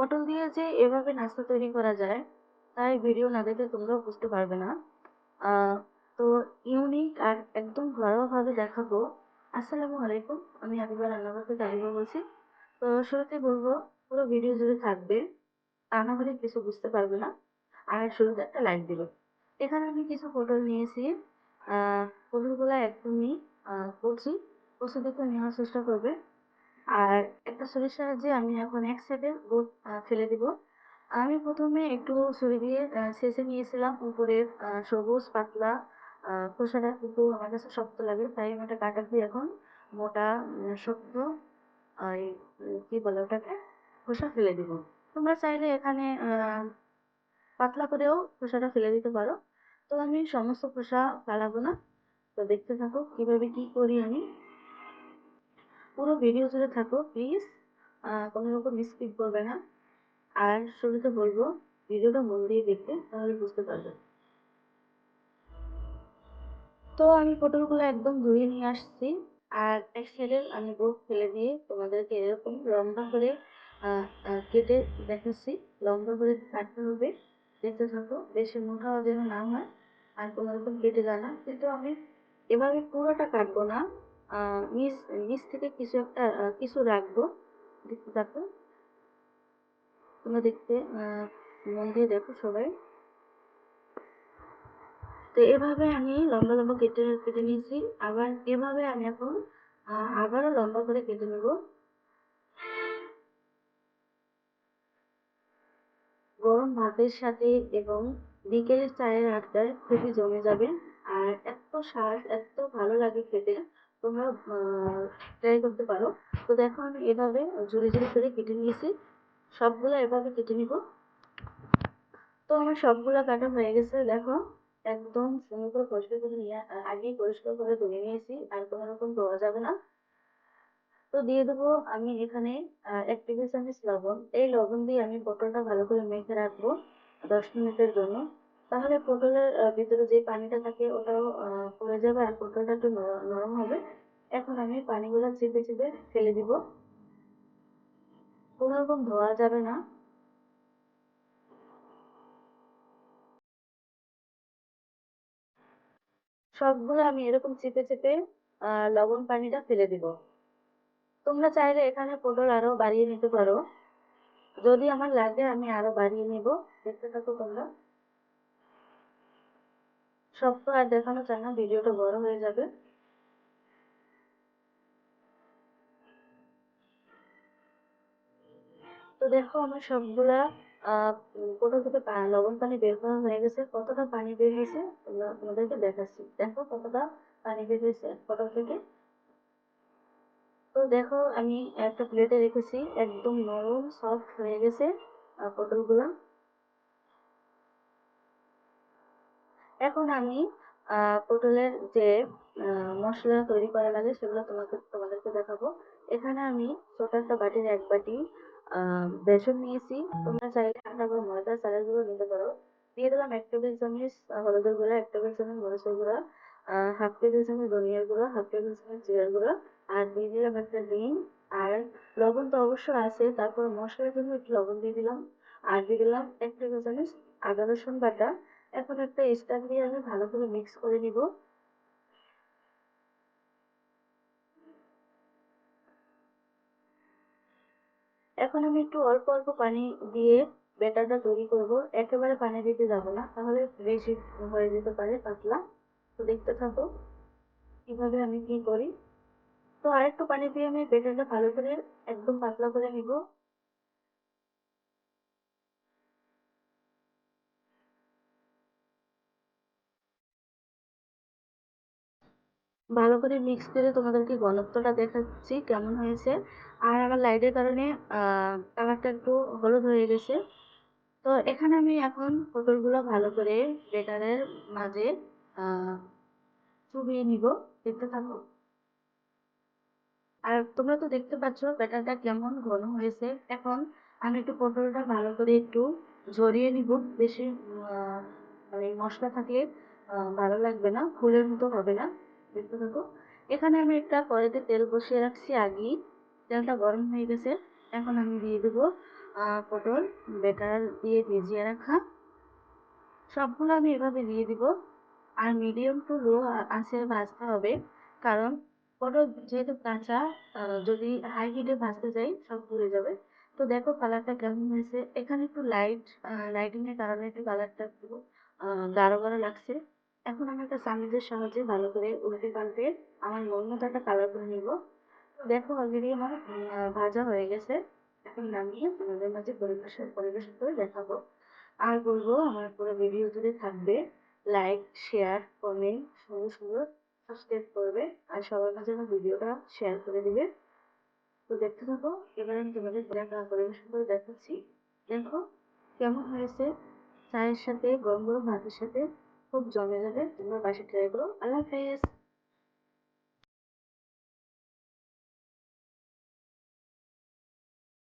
পটল দিয়ে যে এভাবে নাস্তা তৈরি করা যায়, তাই ভিডিও না দেখলে তোমরাও বুঝতে পারবে না। তো ইউনিক আর একদম ঘরোয়াভাবে দেখাবো। আসসালামু আলাইকুম, আমি হাবিবা রান্নাঘর থেকে হাবিবা বলছি। তো শুরুতে বলব, পুরো ভিডিও জুড়ে থাকবে, তা না হলে কিছু বুঝতে পারবে না। আর শুরুতে একটা লাইক দিবে। এখানে আমি কিছু পটল নিয়েছি। পটলগুলো একদমই কচি দেখে নেওয়ার চেষ্টা করবে। আর একটা ছুরির সাহায্যে আমি এখন এক সাইডে আহ, ফেলে দিব। আমি প্রথমে একটু ছুরি দিয়ে ছেঁচে নিয়েছিলাম উপরের সবুজ পাতলা খোসাটা কিন্তু আমার কাছে শক্ত লাগে তাই আমি ওটা কাটা দিয়ে এখন মোটা শক্ত ওই কি বলে ওটাকে? খোসা ফেলে দিব। তোমরা চাইলে এখানে পাতলা করেও খোসাটা ফেলে দিতে পারো। তো আমি সমস্ত খোসা ফেলাবো না। তো দেখতে থাকো কীভাবে কি করি আমি। পুরো ভিডিও জুড়ে থাকো প্লিজ কোনো রকম স্কিপ করবে না। আর শুরুতে বলব, ভিডিওটা মন দিয়ে দেখতে, তাহলে বুঝতে পারবে। তো আমি পটলগুলো একদম ধুয়ে নিয়ে আসছি। আর এক সাইডে আমি বুক ফেলে দিয়ে তোমাদেরকে এরকম লম্বা করে কেটে দেখাচ্ছি। লম্বা করে কাটতে হবে। দেখতে থাকো, বেশি মোটাও যেন না হয়। আর কোনো রকম কেটে যায় না। কিন্তু আমি এভাবে পুরোটা কাটবো না। নিচ নিচ থেকে কিছু একটা কিছু রাখব। দেখতে থাকো। তোমরা দেখতে মন দিয়ে দেখো সবাই। তো এভাবে আমি লম্বা লম্বা কেটে কেটে নিয়েছি। আবার এভাবে আমি এখন আবারও লম্বা করে কেটে নেব। গরম ভাতের সাথে এবং বিকেলের চায়ের আড্ডায় খুবই জমে যাবে। আর এত স্বাদ, এত ভালো লাগে খেতে। তোমরা ট্রাই করতে পারো। তো দেখো আমি এভাবে ঝুড়ি ঝুড়ি করে কেটে নিয়েছি। সবগুলো এভাবে কেটে নিব। তো আমার সবগুলো কাটা হয়ে গেছে। দেখো, একদম সুন্দর করে পরিষ্কার করে নিয়ে, আগেই পরিষ্কার করে ধুয়ে নিয়েছি। আর কোনো রকম ধোয়া যাবে না। তো দিয়ে দেবো আমি এখানে এক টেবিল চামচ লবণ। এই লবণ দিয়ে আমি পটলটা ভালো করে মেখে রাখব দশ মিনিটের জন্য। তাহলে পটলের ভিতরে যে পানিটা থাকে ওটাও পড়ে যাবে আর পটলটা একটু নরম হবে। এখন আমি পানিগুলো চেপে চেপে ফেলে দিব। কোনো রকম ধোয়া যাবে না। সবগুলো আমি এরকম চেপে চেপে লবণ পানিটা ফেলে দিব। তোমরা চাইলে এখানে পটল আরও বাড়িয়ে নিতে পারো। যদি আমার লাগে আমি আরও বাড়িয়ে নিব। দেখতে থাকো তোমরা। সব তো আর দেখানো চায় না, ভিডিওটা বড় হয়ে যাবে। তো দেখো আমার সবগুলা কোথা থেকে লবণ পানি বের করা হয়ে গেছে, কতটা পানি বের হয়েছে, তোমরা তোমাদেরকে দেখাচ্ছি। দেখো কতটা পানি বের হয়েছে পটল থেকে। তো দেখো, আমি একটা প্লেটে রেখেছি, একদম নরম সফট হয়ে গেছে পটলগুলো। এখন আমি পটলের যে মশলা তৈরি করা লাগে সেগুলো তোমাকে, তোমাদেরকে দেখাবো। এখানে আমি ছোট একটা বাটির এক বাটি বেসন নিয়েছি। তোমরা চাইলে আটা বা ময়দা চালের গুঁড়ো নিতে পারো। দিয়ে দিলাম এক টেবিল চামচ হলুদের গুঁড়া, এক টেবিল চামচ মরিচের গুঁড়া হাফ টেবিল চামচ ধনিয়ার গুঁড়া হাফ টেবিল চামচ জিরার গুঁড়া, আর দিয়ে দিলাম একটা ডিম। আর লবণ তো অবশ্যই আছে, তারপর মশলার জন্য একটু লবণ দিয়ে দিলাম। আর দিয়ে দিলাম এক টেবিল চামচ আদা রসুন বাটা এখন একটা স্টার দিয়ে আমি ভালো করে মিক্স করে নিব। এখন আমি একটু অল্প অল্প পানি দিয়ে ব্যাটারটা তৈরি করব। একেবারে পানি দিতে যাব না, তাহলে বেশি হয়ে যেতে পারে, পাতলা। তো দেখতে থাকো কীভাবে আমি কি করি। তো আরেকটু পানি দিয়ে আমি ব্যাটারটা ভালো করে একদম পাতলা করে নিব। ভালো করে মিক্স করে তোমাদেরকে ঘনত্বটা দেখাচ্ছি কেমন হয়েছে। আর আমার লাইটের কারণে কালারটা একটু হলুদ হয়ে গেছে। তো এখানে আমি এখন পটলগুলো ভালো করে ব্যাটারের মাঝে চুবিয়ে নিব। দেখতে থাকো। আর তোমরা তো দেখতে পাচ্ছ ব্যাটারটা কেমন ঘন হয়েছে। এখন আমি একটু পটলটা ভালো করে একটু ঝরিয়ে নিব। বেশি মানে মশলা আহ, ভালো লাগবে না, ফুলের মতো হবে না। দেখতে থাকো এখানে আমি একটা কড়াইতে তেল বসিয়ে রাখছি আগেই তেলটা গরম হয়ে গেছে। এখন আমি দিয়ে দেবো পটল, বেটার দিয়ে ভিজিয়ে রাখা। সবগুলো আমি এভাবে দিয়ে দিব। আর মিডিয়াম টু লো আছে ভাজতে হবে। কারণ পটল যেহেতু কাঁচা যদি হাই হিটে ভাজতে যাই, সব পুড়ে যাবে। তো দেখো কালারটা কেমন হয়েছে। এখানে একটু লাইট লাইটিংয়ের কারণে একটু কালারটা একটু গাঢ় গাঢ় লাগছে। এখন আমি একটা চামচের সাহায্যে ভালো করে উল্টে পাল্টে আমার মন মতো একটা কালার করে নিব। দেখো অলরেডি আমার ভাজা হয়ে গেছে। এখন নামিয়ে তোমাদের মাঝে পরিবেশন পরিবেশন করে দেখাবো। আর বলব আমার পুরো ভিডিও জুড়ে থাকবে। লাইক শেয়ার কমেন্ট সুন্দর সুন্দর সাবস্ক্রাইব করবে। আর সবার কাছে আমার ভিডিওটা শেয়ার করে দিবে। তো দেখতে থাকো, এবার আমি তোমাদের দেখা, পরিবেশন করে দেখাচ্ছি। দেখো কেমন হয়েছে। চায়ের সাথে, গরম গরম ভাতের সাথে। খুব জমে যাবে তোমরা বাসে ট্রাই করো। আল্লাহ হাফেজ।